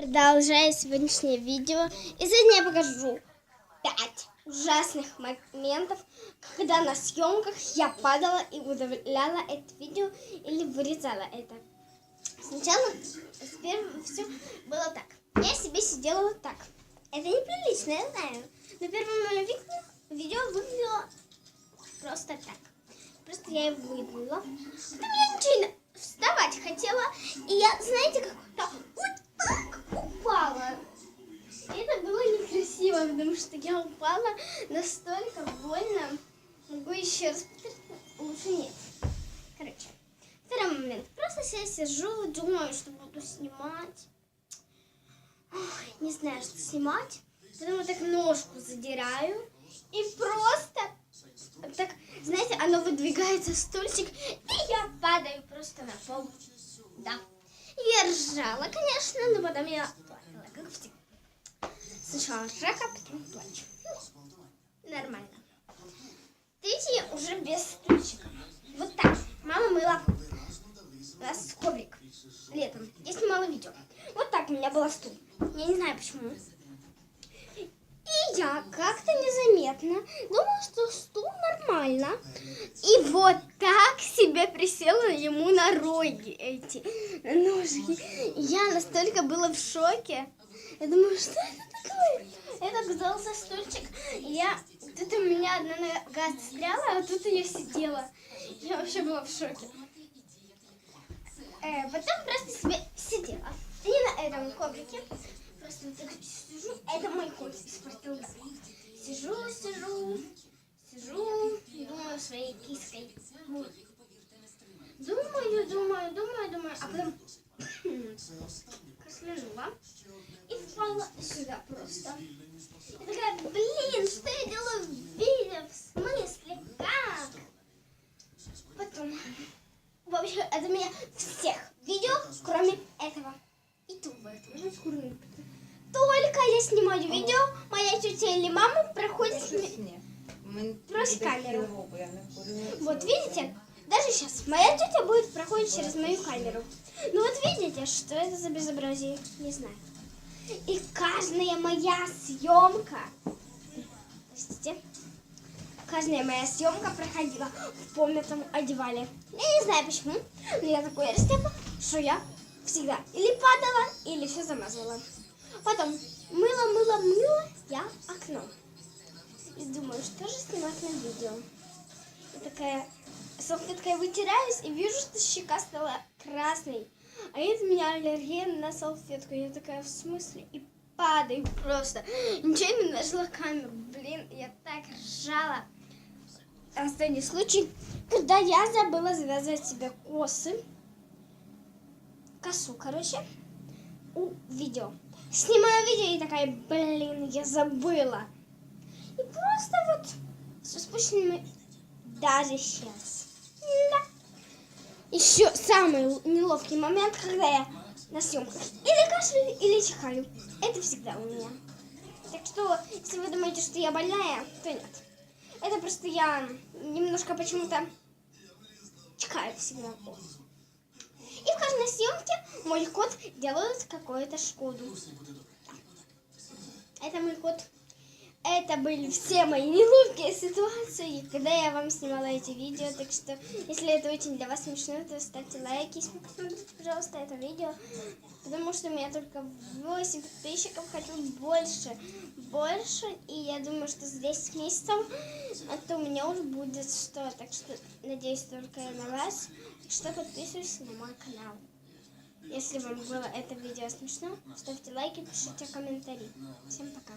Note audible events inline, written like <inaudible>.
Продолжаю сегодняшнее видео. И сегодня я покажу 5 ужасных моментов, когда на съемках я падала и удаляла это видео или вырезала это. Сначала все было так. Я себе сидела вот так. Это неприлично, я знаю. Но первое мое ви- видео выглядело просто так. Просто я его выдала. Потом я нечаянно вставать хотела. И я, знаете, как вот так упала. И это было некрасиво, потому что я упала настолько больно. Могу еще раз повторить, но лучше нет. Короче, второй момент. Просто я сижу, думаю, что буду снимать. Ой, не знаю, что снимать. Потом так ножку задираю. И просто так, знаете, оно выдвигается стульчик, и я падаю просто на пол. Да. Я ржала, конечно, но потом я плакала, как всегда. Сначала ржака, потом плачу. Ну, Нормально. Третий уже без стульчика. Вот так. Мама мыла у нас коврик летом. Я снимала видео. Вот так у меня была стул. Я не знаю почему. И я как-то незаметно думала, что стул нормально. И вот так себе присела ему на роги эти на ножки. Я настолько была в шоке. Я думаю, что это такое? Это оказался стульчик. Я... Тут у меня одна нога застряла, а тут я сидела. Я вообще была в шоке. Э, потом просто себе сидела. И на этом коврике просто вот так сижу. Это мой кот из спортзала. Сижу, сижу, сижу, думаю своей киской. Думаю, думаю, думаю, думаю, а потом <coughs> кашлянула и впала сюда просто. Я такая, блин, что я делаю в видео? В смысле? Как? Потом, в общем, это меня всех видео, кроме этого. И тупо тоже скурный. Только я снимаю видео, моя тетя или мама проходит... с Брось камеру. Вот видите, даже сейчас моя тетя будет проходить через мою камеру. Ну вот видите, что это за безобразие? Не знаю. И каждая моя съемка, простите, каждая моя съемка проходила в помятом одевале. Я не знаю почему, но я такой растяпа, что я всегда или падала, или все замазывала. Потом мыло, мыло, мыло я окно. И думаю, что же снимать на видео. И такая салфеткой вытираюсь и вижу, что щека стала красной. А у меня аллергия на салфетку. Я такая, в смысле? И падаю просто. Нечаянно нашла камеру. Блин, я так ржала. Последний случай, когда я забыла завязывать себе косы. Косу, короче, у видео. Снимаю видео и такая, блин, я забыла. И просто вот с распущенными даже сейчас. Еще самый неловкий момент, когда я на съемках или кашляю, или чихаю. Это всегда у меня. Так что, если вы думаете, что я больная, то нет. Это просто я немножко почему-то чихаю всегда. И в каждой съемке мой кот делает какую-то шкоду. Это мой кот. Это были все мои неловкие ситуации, когда я вам снимала эти видео. Так что, если это очень для вас смешно, то ставьте лайки смотрите, пожалуйста, это видео. Потому что у меня только 8 подписчиков, хочу больше. Больше. И я думаю, что за 10 месяцев это у меня уже будет 100. Так что, надеюсь только на вас. Что подписывайтесь на мой канал. Если вам было это видео смешно, ставьте лайки, пишите комментарии. Всем пока.